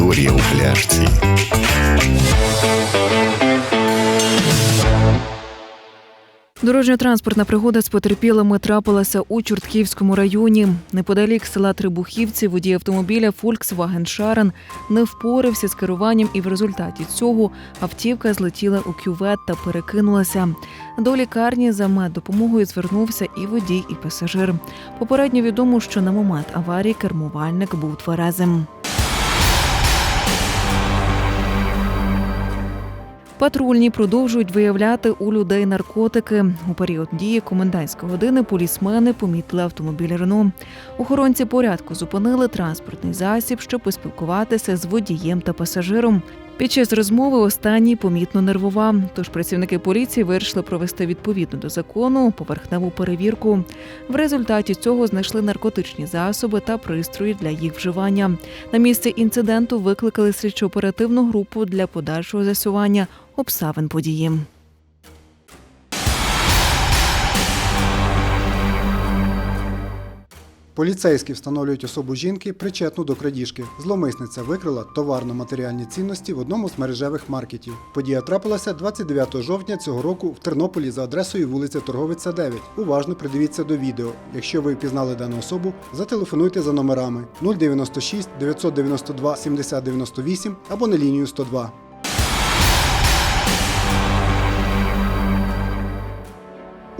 Історія у пляшці. Дорожньо-транспортна пригода з потерпілими трапилася у Чортківському районі. Неподалік села Трибухівці водій автомобіля Volkswagen Шарен не впорався з керуванням, і в результаті цього автівка злетіла у кювет та перекинулася. До лікарні за меддопомогою звернувся і водій, і пасажир. Попередньо відомо, що на момент аварії кермувальник був тверезим. Патрульні продовжують виявляти у людей наркотики. У період дії комендантської години полісмени помітили автомобіль Рено. Охоронці порядку зупинили транспортний засіб, щоб поспілкуватися з водієм та пасажиром. Під час розмови останній помітно нервував. Тож працівники поліції вирішили провести відповідно до закону поверхневу перевірку. В результаті цього знайшли наркотичні засоби та пристрої для їх вживання. На місце інциденту викликали слідчо-оперативну групу для подальшого засювання обставин події. Поліцейські встановлюють особу жінки, причетну до крадіжки. Зломисниця викрила товарно-матеріальні цінності в одному з мережевих маркетів. Подія трапилася 29 жовтня цього року в Тернополі за адресою вулиця Торговиця 9. Уважно придивіться до відео. Якщо ви впізнали дану особу, зателефонуйте за номерами 096 992 7098 або на лінію 102.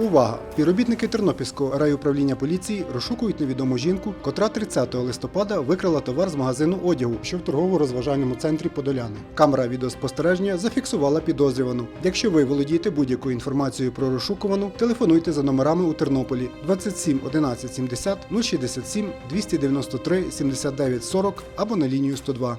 Увага! Співробітники Тернопільського райуправління поліції розшукують невідому жінку, котра 30 листопада викрала товар з магазину одягу, що в торгово-розважальному центрі Подоляни. Камера відеоспостереження зафіксувала підозрювану. Якщо ви володієте будь-якою інформацією про розшукувану, телефонуйте за номерами у Тернополі 27 11 70 067 293 79 40 або на лінію 102.